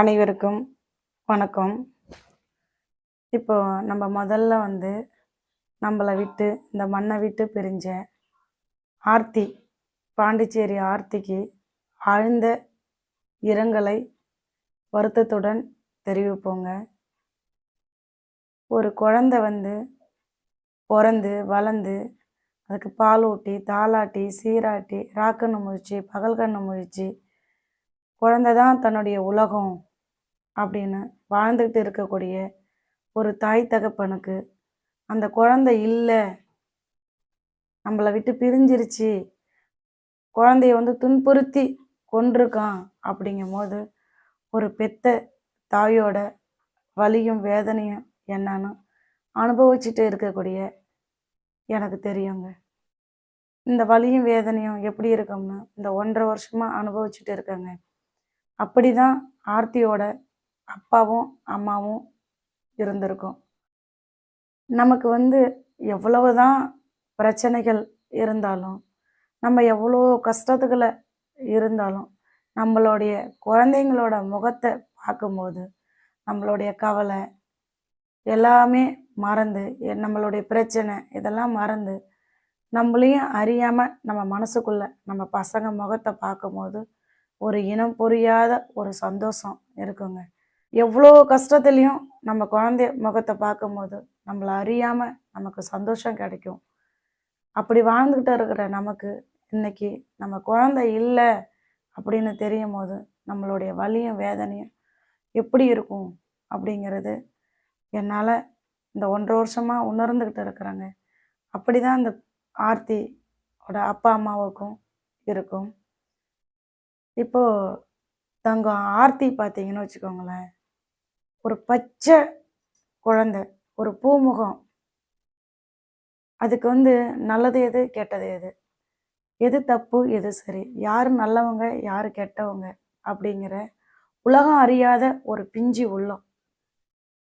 அனைவருக்கும் வணக்கம். இப்போ நம்ம முதல்ல வந்து நம்மளை விட்டு இந்த மண்ணை விட்டு பிரிஞ்ச ஆர்த்தி பாண்டிச்சேரி ஆர்த்திக்கு ஆழ்ந்த இரங்கலை வருத்தத்துடன் தெரிவிப்போங்க. ஒரு குழந்தை வந்து பிறந்து வளர்ந்து அதுக்கு பால் ஊட்டி தாளாட்டி சீராட்டி ராக்கண்ணு முழிச்சு பகல் கண்ணு முழிச்சு குழந்தை தான் தன்னுடைய உலகம் அப்படின்னு வாழ்ந்துக்கிட்டு இருக்கக்கூடிய ஒரு தாய் தகப்பனுக்கு அந்த குழந்தை இல்லை. நம்மளை விட்டு பிரிஞ்சிருச்சு. குழந்தைய வந்து துன்புறுத்தி கொண்டிருக்கான் அப்படிங்கும் போது ஒரு பெத்த தாயோட வலியும் வேதனையும் என்னன்னு அனுபவிச்சுட்டு இருக்கக்கூடிய எனக்கு தெரியுங்க. இந்த வலியும் வேதனையும் எப்படி இருக்கும்னு இந்த ஒன்றரை வருஷமாக அனுபவிச்சுட்டு இருக்கேங்க. அப்படி தான் ஆர்த்தியோட அப்பாவும் அம்மாவும் இருந்திருக்கும். நமக்கு வந்து எவ்வளவு தான் பிரச்சனைகள் இருந்தாலும் நம்ம எவ்வளோ கஷ்டத்துக்களை இருந்தாலும் நம்மளுடைய குழந்தைங்களோட முகத்தை பார்க்கும்போது நம்மளுடைய கவலை எல்லாமே மறந்து எ- நம்மளுடைய பிரச்சனை இதெல்லாம் மறந்து நம்மளையும் அறியாமல் நம்ம மனசுக்குள்ளே நம்ம பசங்க முகத்தை பார்க்கும்போது ஒரு இனம் புரியாத ஒரு சந்தோஷம் இருக்குங்க. எவ்வளோ கஷ்டத்துலேயும் நம்ம குழந்தை முகத்தை பார்க்கும்போது நம்மளை அறியாமல் நமக்கு சந்தோஷம் கிடைக்கும். அப்படி வாழ்ந்துக்கிட்டு இருக்கிற நமக்கு இன்னைக்கு நம்ம குழந்தை இல்லை அப்படின்னு தெரியும் போது நம்மளுடைய வலியும் வேதனையும் எப்படி இருக்கும் அப்படிங்கிறது என்னால் இந்த ஒன்றரை வருஷமாக உணர்ந்துக்கிட்டு இருக்கிறேங்க. அப்படி தான் இந்த ஆர்த்தியோட அப்பா அம்மாவுக்கும் இருக்கும். இப்போ தங்கம் ஆர்த்தி பார்த்தீங்கன்னு வச்சுக்கோங்களேன். ஒரு பச்சை குழந்தை ஒரு பூமுகம். அதுக்கு வந்து நல்லது எது கெட்டது எது? எது தப்பு எது சரி? யார் நல்லவங்க யார் கெட்டவங்க? அப்படிங்கிற உலகம் அறியாத ஒரு பிஞ்சு உள்ளம்.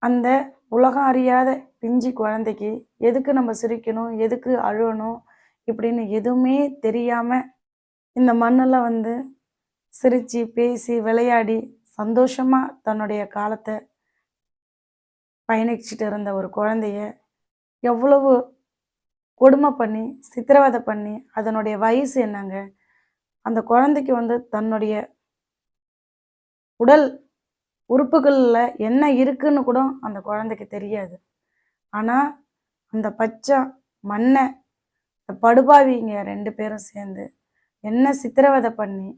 அந்த உலகம் அறியாத பிஞ்சி குழந்தைக்கு எதுக்கு நம்ம சிரிக்கணும் எதுக்கு அழுவணும்? இப்படின்னு எதுவுமே தெரியாமல் இந்த மண்ணில் வந்து சிரித்து பேசி விளையாடி சந்தோஷமாக தன்னுடைய காலத்தை பயணிச்சுட்டு இருந்த ஒரு குழந்தைய எவ்வளவு கொடுமை பண்ணி சித்திரவதை பண்ணி அதனுடைய வயசு என்னங்க? அந்த குழந்தைக்கு வந்து தன்னுடைய உடல் உறுப்புகளில் என்ன இருக்குன்னு கூட அந்த குழந்தைக்கு தெரியாது. ஆனால் அந்த பச்சை மண்ணை படுபாவிங்க ரெண்டு பேரும் சேர்ந்து என்ன சித்திரவதை பண்ணி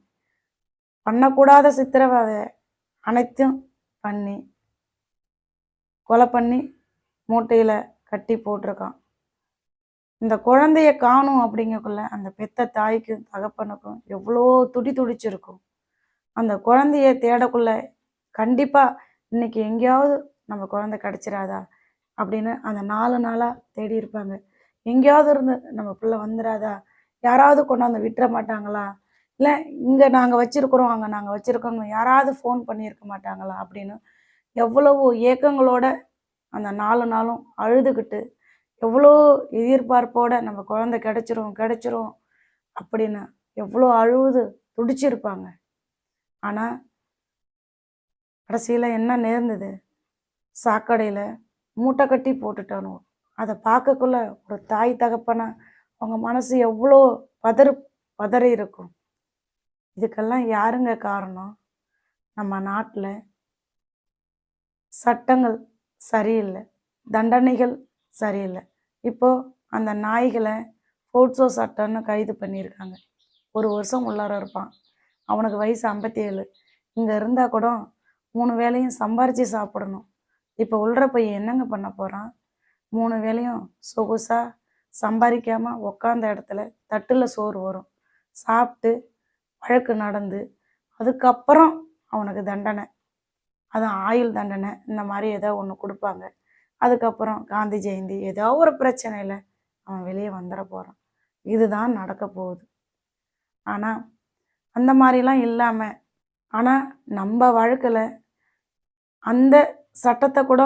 பண்ணக்கூடாத சித்திரவதை அனைத்தும் பண்ணி கொலை பண்ணி மூட்டையில் கட்டி போட்டிருக்கான். இந்த குழந்தைய காணும் அப்படிங்கக்குள்ள அந்த பெத்த தாய்க்கும் தகப்பனுக்கும் எவ்வளோ துடி துடிச்சிருக்கும். அந்த குழந்தைய தேடக்குள்ள கண்டிப்பாக இன்னைக்கு எங்கேயாவது நம்ம குழந்தை கிடச்சிடாதா அப்படின்னு அந்த நாலு நாளாக தேடி இருப்பாங்க. எங்கேயாவது இருந்து நம்ம பிள்ளை வந்துடாதா யாராவது கொண்டாந்து விட்டுற மாட்டாங்களா? இல்லை இங்கே நாங்கள் வச்சுருக்குறோம் அங்கே நாங்கள் வச்சுருக்கோம் யாராவது ஃபோன் பண்ணியிருக்க மாட்டாங்களா? அப்படின்னு எவ்வளவோ ஏக்கங்களோட அந்த நாலு நாளும் அழுதுகிட்டு எவ்வளோ எதிர்பார்ப்போட நம்ம குழந்தை கிடச்சிரும் கிடச்சிரும் அப்படின்னு எவ்வளோ அழுது துடிச்சிருப்பாங்க. ஆனால் கடைசியில் என்ன நேர்ந்தது? சாக்கடையில் மூட்டை கட்டி போட்டுட்டானோ? அதை பார்க்கக்குள்ள ஒரு தாய் தகப்பனா அவங்க மனசு எவ்வளோ பதறு பதறி இருக்கும். இதுக்கெல்லாம் யாருங்க காரணம்? நம்ம நாட்டில் சட்டங்கள் சரியில்லை தண்டனைகள் சரியில்லை. இப்போ அந்த நாய்களை போட்ஸோ சட்டம்னு கைது பண்ணியிருக்காங்க. ஒரு வருஷம் உள்ளார இருப்பான். அவனுக்கு வயசு ஐம்பத்தி ஏழு இங்கே இருந்தால் கூட மூணு வேளையும் சம்பாரித்து சாப்பிடணும். இப்போ உள்ற பையன் என்னங்க பண்ண போகிறான் மூணு வேளையும் சொகுசாக சம்பாதிக்காமல் உக்காந்த இடத்துல தட்டில் சோறு வரும். சாப்பிட்டு வழக்கு நடந்து அதுக்கப்புறம் அவனுக்கு தண்டனை. அது ஆயுள் தண்டனை இந்த மாதிரி ஏதோ ஒன்று கொடுப்பாங்க. அதுக்கப்புறம் காந்தி ஜெயந்தி ஏதோ ஒரு பிரச்சனையில் அவன் வெளியே வந்துட போகிறான் இதுதான் நடக்க போகுது. ஆனால் அந்த மாதிரிலாம் இல்லாமல் ஆனால் நம்ம வழக்கில் அந்த சட்டத்தை கூட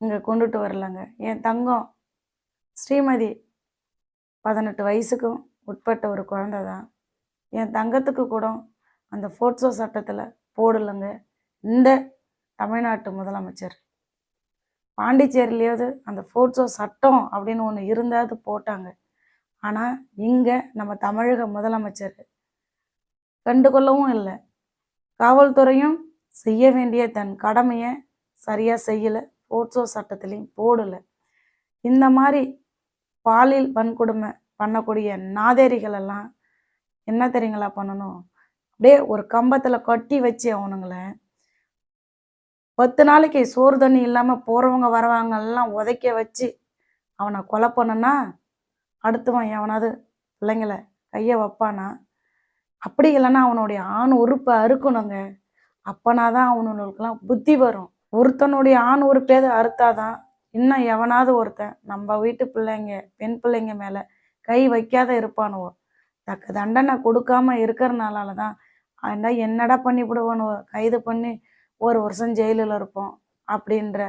இங்கே கொண்டுட்டு வரலங்க. என் தங்கம் ஸ்ரீமதி பதினெட்டு வயசுக்கும் உட்பட்ட ஒரு குழந்தை தான் என் தங்கத்துக்கு கூட அந்த ஃபோர்ட்ஸோ சட்டத்தில் போடலைங்க. இந்த தமிழ்நாட்டு முதலமைச்சர். பாண்டிச்சேரியிலேயாவது அந்த ஃபோர்ட்ஸோ சட்டம் அப்படின்னு ஒன்று இருந்தாவது போட்டாங்க. ஆனால் இங்கே நம்ம தமிழக முதலமைச்சர் கண்டுகொள்ளவும் இல்லை. காவல்துறையும் செய்ய வேண்டிய தன் கடமையை சரியாக செய்யலை. போட்சோ சட்டத்திலையும் போடலை. இந்த மாதிரி பாலியல் வன்கொடுமை பண்ணக்கூடிய நாதேரிகள் எல்லாம் என்ன தெரியுங்களா பண்ணணும்? அப்படியே ஒரு கம்பத்தில் கட்டி வச்சு அவனுங்கள. பத்து நாளைக்கு சோறு தண்ணி இல்லாமல் போகிறவங்க வரவங்க எல்லாம் உதைக்க வச்சு அவனை கொலை பண்ணனா அடுத்தவன் எவனாவது பிள்ளைங்கள கையை வைப்பானா? அப்படி இல்லைன்னா அவனுடைய ஆண் உறுப்பை அறுக்கணுங்க. அப்பனா தான் அவனுங்களுக்கெல்லாம் புத்தி வரும். ஒருத்தனுடைய ஆண் உறுப்பேது அறுத்தாதான் இன்னும் எவனாவது ஒருத்தன் நம்ம வீட்டு பிள்ளைங்க பெண் பிள்ளைங்க மேலே கை வைக்காத இருப்பானுவோ? தக்க தண்டனை கொடுக்காம இருக்கிறனால தான் அந்த என்னடா பண்ணி கைது பண்ணி ஒரு வருஷம் ஜெயிலில் இருப்போம் அப்படின்ற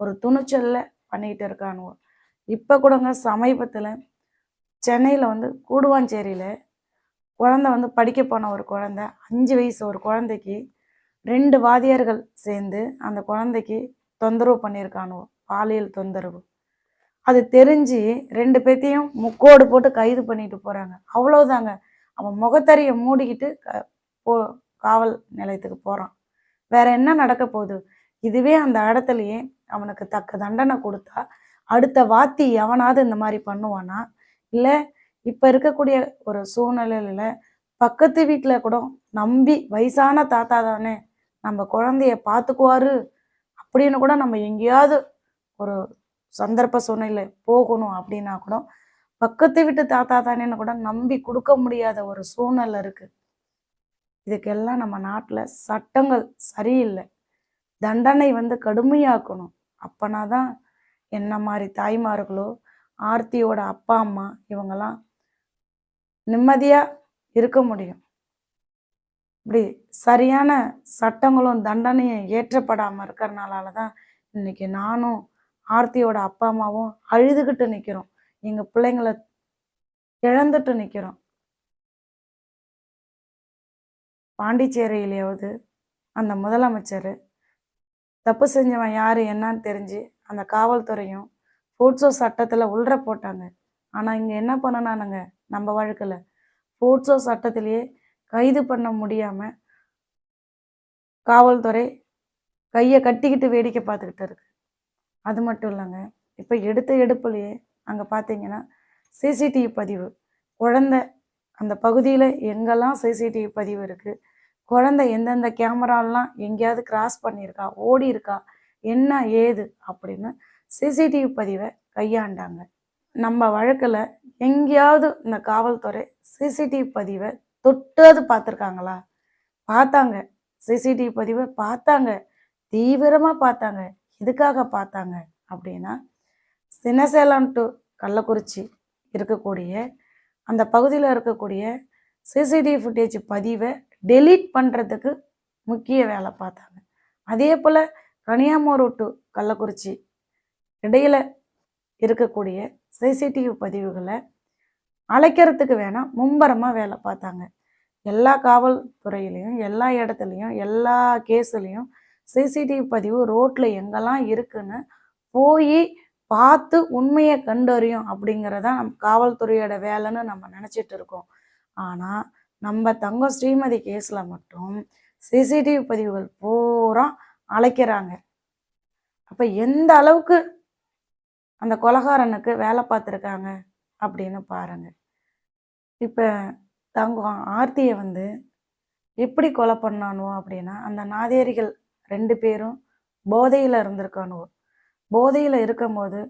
ஒரு துணிச்சல்ல பண்ணிக்கிட்டு இருக்கானுவோ. இப்போ கூடங்க சமீபத்தில் சென்னையில் வந்து கூடுவாஞ்சேரியில் குழந்தை வந்து படிக்க போன ஒரு குழந்தை அஞ்சு வயசு ஒரு குழந்தைக்கு ரெண்டு வாதியார்கள் சேர்ந்து அந்த குழந்தைக்கு தொந்தரவு பண்ணியிருக்கானுவோ பாலியல் தொந்தரவு. அது தெரிஞ்சு ரெண்டு பேர்த்தையும் முக்கோடு போட்டு கைது பண்ணிட்டு போறாங்க. அவ்வளவுதாங்க. அவன் முகத்தறியை மூடிக்கிட்டு போ காவல் நிலையத்துக்கு போறான். வேற என்ன நடக்க போகுது? இதுவே அந்த இடத்துலயே அவனுக்கு தக்க தண்டனை கொடுத்தா அடுத்த வாத்தி எவனாவது இந்த மாதிரி பண்ணுவானா? இல்ல இப்ப இருக்கக்கூடிய ஒரு சூழ்நிலையில பக்கத்து வீட்டுல கூட நம்பி வயசான தாத்தா தானே நம்ம குழந்தைய பார்த்துக்குவாரு அப்படின்னு கூட நம்ம எங்கேயாவது ஒரு சந்தர்ப்ப சூழ்நிலை போகணும் அப்படின்னா கூட பக்கத்து வீட்டு தாத்தா தானேன்னு கூட நம்பி கொடுக்க முடியாத ஒரு சூழ்நிலை இருக்கு. இதுக்கெல்லாம் நம்ம நாட்டில் சட்டங்கள் சரியில்லை. தண்டனை வந்து கடுமையாக்கணும். அப்பனாதான் என்ன மாதிரி தாய்மார்களோ ஆர்த்தியோட அப்பா அம்மா இவங்கெல்லாம் நிம்மதியாக இருக்க முடியும். இப்படி சரியான சட்டங்களும் தண்டனையும் ஏற்றப்படாமல் இருக்கிறனால தான் இன்னைக்கு நானும் ஆர்த்தியோட அப்பா அம்மாவும் அழுதுகிட்டு நிற்கிறோம் எங்கள் பிள்ளைங்கள இழந்துட்டு நிற்கிறோம் பாண்டிச்சேரியிலேயாவது அந்த முதலமைச்சர் தப்பு செஞ்சவன் யார் என்னன்னு தெரிஞ்சு அந்த காவல்துறையும் போட்சோ சட்டத்தில் உள்ற போட்டாங்க. ஆனால் இங்கே என்ன பண்ணனானுங்க நம்ம வழக்கில் போட்சோ சட்டத்திலேயே கைது பண்ண முடியாமல் காவல்துறை கையை கட்டிக்கிட்டு வேடிக்கை பார்த்துக்கிட்டு இருக்கு. அது மட்டும் இல்லைங்க. இப்போ எடுத்த எடுப்புலையே அங்கே பார்த்தீங்கன்னா சிசிடிவி பதிவு. குழந்தை அந்த பகுதியில் எங்கெல்லாம் சிசிடிவி பதிவு இருக்குது குழந்தை எந்தெந்த கேமராலாம் எங்கேயாவது கிராஸ் பண்ணியிருக்கா? ஓடி இருக்கா என்ன ஏது? அப்படின்னு சிசிடிவி பதிவை கையாண்டாங்க. நம்ம வழக்கில் எங்கேயாவது இந்த காவல்துறை சிசிடிவி பதிவை தொட்டாவது பார்த்துருக்காங்களா பார்த்தாங்க. சிசிடிவி பதிவை பார்த்தாங்க. தீவிரமாக பார்த்தாங்க. எதுக்காக பார்த்தாங்க அப்படின்னா சின்னசேலம் டு கள்ளக்குறிச்சி இருக்கக்கூடிய அந்த பகுதியில் இருக்கக்கூடிய சிசிடிவி ஃபுட்டேஜ் பதிவை டெலீட் பண்ணுறதுக்கு முக்கிய வேலை பார்த்தாங்க. அதே போல் கனியாமூர் டு கள்ளக்குறிச்சி இடையில் இருக்கக்கூடிய சிசிடிவி பதிவுகளை அழைக்கிறதுக்கு வேணால் மும்பரமாக வேலை பார்த்தாங்க. எல்லா காவல்துறையிலையும் எல்லா இடத்துலையும் எல்லா கேஸ்லேயும் சிசிடிவி பதிவு ரோட்ல எங்கெல்லாம் இருக்குன்னு போய் பார்த்து உண்மையை கண்டறியும் அப்படிங்கிறதா நம் காவல்துறையோட வேலைன்னு நம்ம நினச்சிட்டு இருக்கோம். ஆனால் நம்ம தங்கம் ஸ்ரீமதி கேஸில் மட்டும் சிசிடிவி பதிவுகள் பூரா அழைக்கிறாங்க. அப்போ எந்த அளவுக்கு அந்த கொலகாரனுக்கு வேலை பார்த்துருக்காங்க அப்படின்னு பாருங்க. இப்போ தங்கம் ஆர்த்தியை வந்து எப்படி கொலை பண்ணானோ அப்படின்னா அந்த நாதேரிகள் ரெண்டு பேரும் போதையில் இருந்திருக்கானுவோ. போதையில் இருக்கும்போது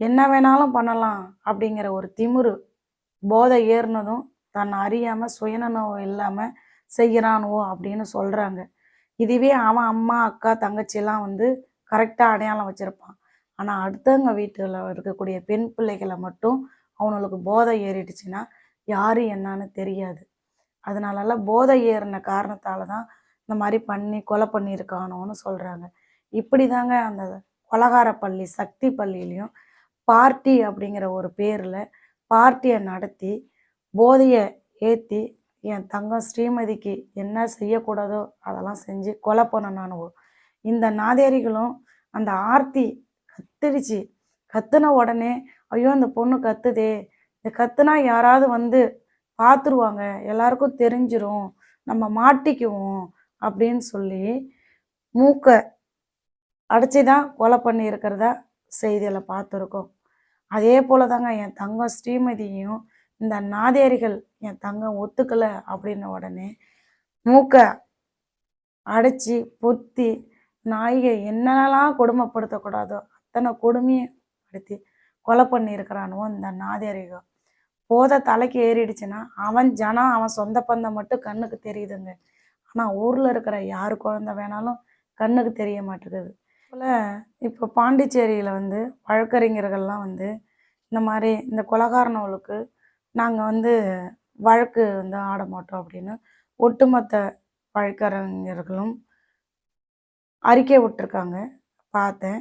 என்ன வேணாலும் பண்ணலாம் அப்படிங்கிற ஒரு திமுரு போதை ஏறினதும் தன்னை அறியாமல் சுயநனவு இல்லாமல் செய்கிறானுவோ அப்படின்னு சொல்கிறாங்க இதுவே அவன் அம்மா அக்கா தங்கச்சிலாம் வந்து கரெக்டாக அடையாளம் வச்சுருப்பான். ஆனால் அடுத்தவங்க வீட்டில் இருக்கக்கூடிய பெண் பிள்ளைகளை மட்டும் அவனுங்களுக்கு போதை ஏறிடுச்சுன்னா யாரு என்னன்னு தெரியாது. அதனாலலாம் போதை ஏறின காரணத்தால் தான் இந்த மாதிரி பண்ணி கொலை பண்ணியிருக்கானோன்னு சொல்கிறாங்க இப்படி தாங்க அந்த கொலகார பள்ளி சக்தி பள்ளியிலையும் பார்ட்டி அப்படிங்கிற ஒரு பேரில் பார்ட்டியை நடத்தி போதையை ஏற்றி என் தங்கம் ஸ்ரீமதிக்கு என்ன செய்யக்கூடாதோ அதெல்லாம் செஞ்சு கொலை பண்ணனானுவோ இந்த நாதேரிகளும் அந்த ஆர்த்தி கத்துடுச்சு. கத்துன உடனே ஐயோ இந்த பொண்ணு கத்துதே. இந்த கத்துனா யாராவது வந்து பார்த்துருவாங்க எல்லாருக்கும் தெரிஞ்சிரும். நம்ம மாட்டிக்குவோம். அப்படின்னு சொல்லி மூக்கை அடைச்சி தான் கொலை பண்ணி இருக்கிறதா செய்தியில் பார்த்துருக்கோம். அதே போல தாங்க என் தங்கம் ஸ்ரீமதியும் இந்த நாதேரிகள் என் தங்கம் ஒத்துக்கலை அப்படின்ன உடனே மூக்கை அடைச்சி பொத்தி நாய்கை என்னென்னலாம் கொடுமைப்படுத்தக்கூடாதோ அத்தனை கொடுமையும் படுத்தி கொலை பண்ணியிருக்கிறானுவோ இந்த நாதேரிகம் போத தலைக்கு ஏறிடுச்சுன்னா அவன் ஜனம் அவன் சொந்த பந்தம் மட்டும் கண்ணுக்கு தெரியுதுங்க. ஆனால் ஊரில் இருக்கிற யார் குழந்த வேணாலும் கண்ணுக்கு தெரிய மாட்டேங்குது. போல் இப்போ பாண்டிச்சேரியில் வந்து வழக்கறிஞர்கள்லாம் வந்து இந்த மாதிரி இந்த கொலகாரனவளுக்கு நாங்கள் வந்து வழக்கு வந்து ஆட மாட்டோம் அப்படின்னு ஒட்டுமொத்த வழக்கறிஞர்களும் அறிக்கை விட்டுருக்காங்க. பார்த்தேன்.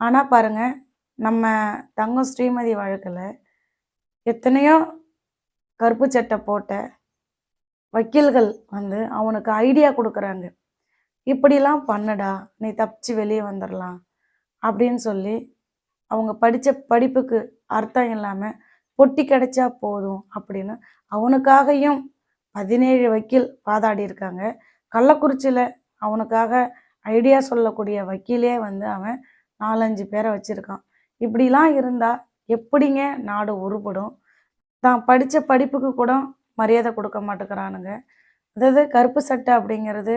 ஆனால் பாருங்கள் நம்ம தங்கம் ஸ்ரீமதி வழக்கில் எத்தனையோ கருப்பு சட்டை போட்ட வக்கீல்கள் வந்து அவனுக்கு ஐடியா கொடுக்குறாங்க. இப்படிலாம் பண்ணுடா நீ தப்பிச்சு வெளியே வந்துடலாம் அப்படின்னு சொல்லி அவங்க படித்த படிப்புக்கு அர்த்தம் இல்லாமல் பொட்டி கிடைச்சா போதும் அப்படின்னு அவனுக்காகவும் பதினேழு வக்கீல் வாதாடி இருக்காங்க. கள்ளக்குறிச்சியில் அவனுக்காக ஐடியா சொல்லக்கூடிய வக்கீலே வந்து அவன் நாலஞ்சு பேரை வச்சுருக்கான். இப்படிலாம் இருந்தால் எப்படிங்க நாடு உருப்படும்? தான் படித்த படிப்புக்கு கூட மரியாதை கொடுக்க மாட்டேங்கிறானுங்க. அதாவது கருப்பு சட்டை அப்படிங்கிறது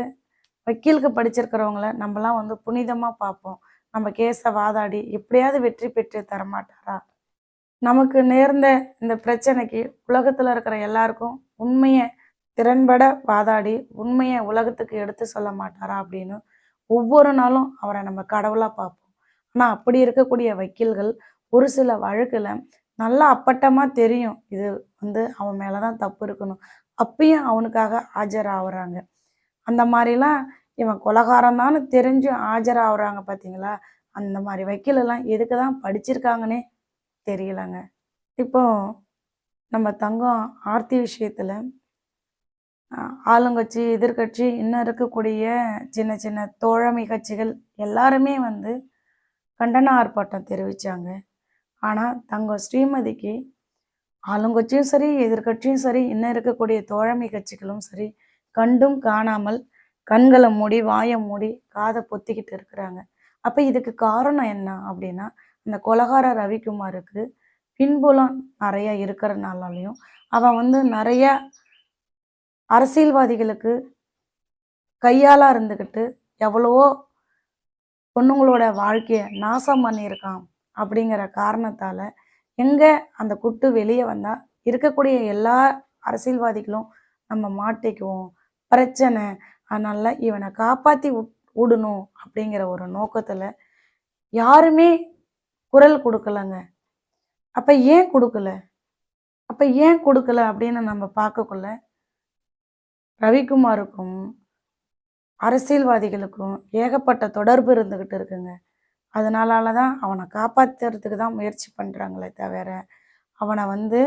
வக்கீலுக்கு படிச்சிருக்கிறவங்கள நம்மலாம் வந்து புனிதமாக பார்ப்போம். நம்ம கேஸை வாதாடி எப்படியாவது வெற்றி பெற்று தரமாட்டாரா? நமக்கு நேர்ந்த இந்த பிரச்சனைக்கு உலகத்தில் இருக்கிற எல்லாருக்கும் உண்மையை திறன்பட வாதாடி உண்மையை உலகத்துக்கு எடுத்து சொல்ல மாட்டாரா அப்படின்னு ஒவ்வொரு நாளும் அவரை நம்ம கடவுளாக பார்ப்போம். ஆனால் அப்படி இருக்கக்கூடிய வக்கீல்கள் ஒரு சில வழக்கில் நல்லா அப்பட்டமாக தெரியும். இது வந்து அவன் மேலே தான் தப்பு இருக்கணும். அப்பயும் அவனுக்காக ஆஜராகிறாங்க அந்த மாதிரிலாம் இவன் கொலகாரம்தான்னு தெரிஞ்சு ஆஜராகிறாங்க பார்த்தீங்களா அந்த மாதிரி வக்கீலெல்லாம் எதுக்கு தான் படிச்சிருக்காங்கன்னே தெரியலங்க. இப்போ நம்ம தங்கம் ஆர்த்தி விஷயத்தில் ஆளுங்கட்சி எதிர்கட்சி இன்னும் இருக்கக்கூடிய சின்ன சின்ன தோழமை கட்சிகள் எல்லாருமே வந்து கண்டன ஆர்ப்பாட்டம் தெரிவித்தாங்க ஆனால் தங்கள் ஸ்ரீமதிக்கு ஆளுங்கட்சியும் சரி எதிர்கட்சியும் சரி இன்னும் இருக்கக்கூடிய தோழமை கட்சிகளும் சரி கண்டும் காணாமல் கண்களை மூடி வாயை மூடி காதை பொத்திக்கிட்டு இருக்கிறாங்க. அப்போ இதுக்கு காரணம் என்ன அப்படின்னா இந்த கொலகார ரவிக்குமாருக்கு பின்புலம் நிறைய இருக்கிறனாலையும் அவன் வந்து நிறைய அரசியல்வாதிகளுக்கு கையாளாக இருந்துக்கிட்டு எவ்வளவோ பொண்ணுங்களோட வாழ்க்கையை நாசம் பண்ணியிருக்கான். அப்படிங்கிற காரணத்தால் எங்கே அந்த குட்டு வெளியே வந்தால் இருக்கக்கூடிய எல்லா அரசியல்வாதிகளும் நம்ம மாட்டிக்குவோம். பிரச்சனை. அதனால இவனை காப்பாற்றி விடணும் அப்படிங்கிற ஒரு நோக்கத்தில் யாருமே குரல் கொடுக்கலங்க. அப்போ ஏன் கொடுக்கல? அப்போ ஏன் கொடுக்கல அப்படின்னு நம்ம பார்க்கக்குள்ள ரவிக்குமாருக்கும் அரசியல்வாதிகளுக்கும் ஏகப்பட்ட தொடர்பு இருந்துக்கிட்டு இருக்குங்க. அதனால தான் அவனை காப்பாற்றுறதுக்கு தான் முயற்சி பண்ணுறாங்களே தவிர அவனை வந்து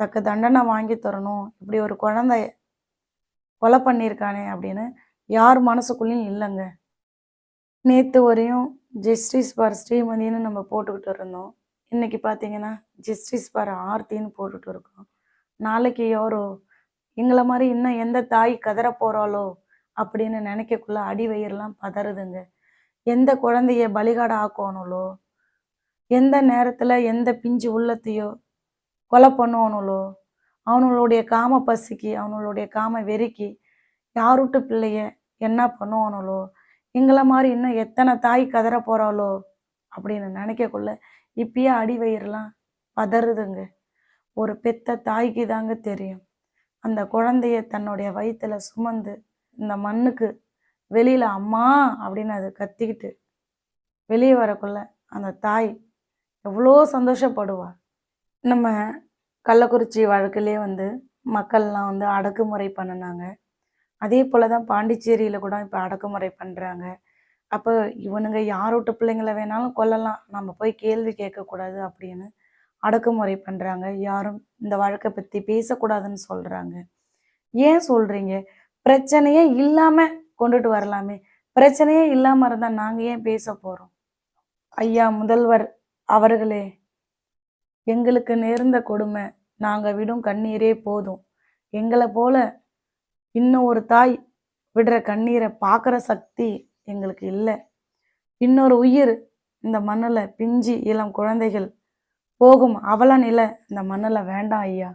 தக்க தண்டனை வாங்கி தரணும். இப்படி ஒரு குழந்தை கொலை பண்ணியிருக்கானே அப்படின்னு யார் மனசுக்குள்ளேயும் இல்லைங்க. நேற்று வரையும் ஜஸ்டிஸ் பார் ஸ்ரீமதின்னு நம்ம போட்டுக்கிட்டு இருந்தோம். இன்னைக்கு பார்த்தீங்கன்னா ஜஸ்டிஸ் பார் ஆர்த்தின்னு போட்டுட்டு இருக்கோம். நாளைக்கு யாரோ எங்களை மாதிரி இன்னும் எந்த தாய் கதற போகிறாளோ அப்படின்னு நினைக்கக்குள்ள அடி வயிறுலாம் பதறுதுங்க. எந்த குழந்தைய பலிகாட ஆக்கணுங்களோ எந்த நேரத்தில் எந்த பிஞ்சு உள்ளத்தையோ கொலை பண்ணுவானுங்களோ அவனுங்களுடைய காம பசிக்கு அவனுங்களுடைய காம வெறிக்கு யாருட்டு பிள்ளைய என்ன பண்ணுவானுங்களோ எங்களை மாதிரி இன்னும் எத்தனை தாய் கதற போகிறாளோ அப்படின்னு நினைக்கக்குள்ள இப்பயே அடி வயிறுலாம் பதறுதுங்க. ஒரு பெத்த தாய்க்கு தாங்க தெரியும். அந்த குழந்தைய தன்னுடைய வயிற்றுல சுமந்து இந்த மண்ணுக்கு வெளியில அம்மா அப்படின்னு அது கத்திக்கிட்டு வெளியே வரக்குள்ள அந்த தாய் எவ்வளோ சந்தோஷப்படுவார் நம்ம கள்ளக்குறிச்சி வழக்கிலே வந்து மக்கள்லாம் வந்து அடக்குமுறை பண்ணினாங்க. அதே போல தான் பாண்டிச்சேரியில் கூட இப்போ அடக்குமுறை பண்ணுறாங்க அப்போ இவனுங்க யாரோட்டு பிள்ளைங்களை வேணாலும் கொல்லலாம். நம்ம போய் கேள்வி கேட்கக்கூடாது அப்படின்னு அடக்குமுறை பண்ணுறாங்க யாரும் இந்த வழக்கை பற்றி பேசக்கூடாதுன்னு சொல்கிறாங்க ஏன் சொல்கிறீங்க பிரச்சனையே இல்லாமல் கொண்டுட்டு வரலாமே. பிரச்சனையே இல்லாம இருந்தா நாங்க ஏன் பேச போறோம்? ஐயா முதல்வர் அவர்களே எங்களுக்கு நேர்ந்த கொடுமை. நாங்க விடும் கண்ணீரே போதும். எங்களை போல இன்னும் ஒரு தாய் விடுற கண்ணீரை பார்க்குற சக்தி எங்களுக்கு இல்லை. இன்னொரு உயிர் இந்த மண்ணில் பிஞ்சி இளம் குழந்தைகள் போகும் அவல நிலை இந்த மண்ணில் வேண்டாம் ஐயா.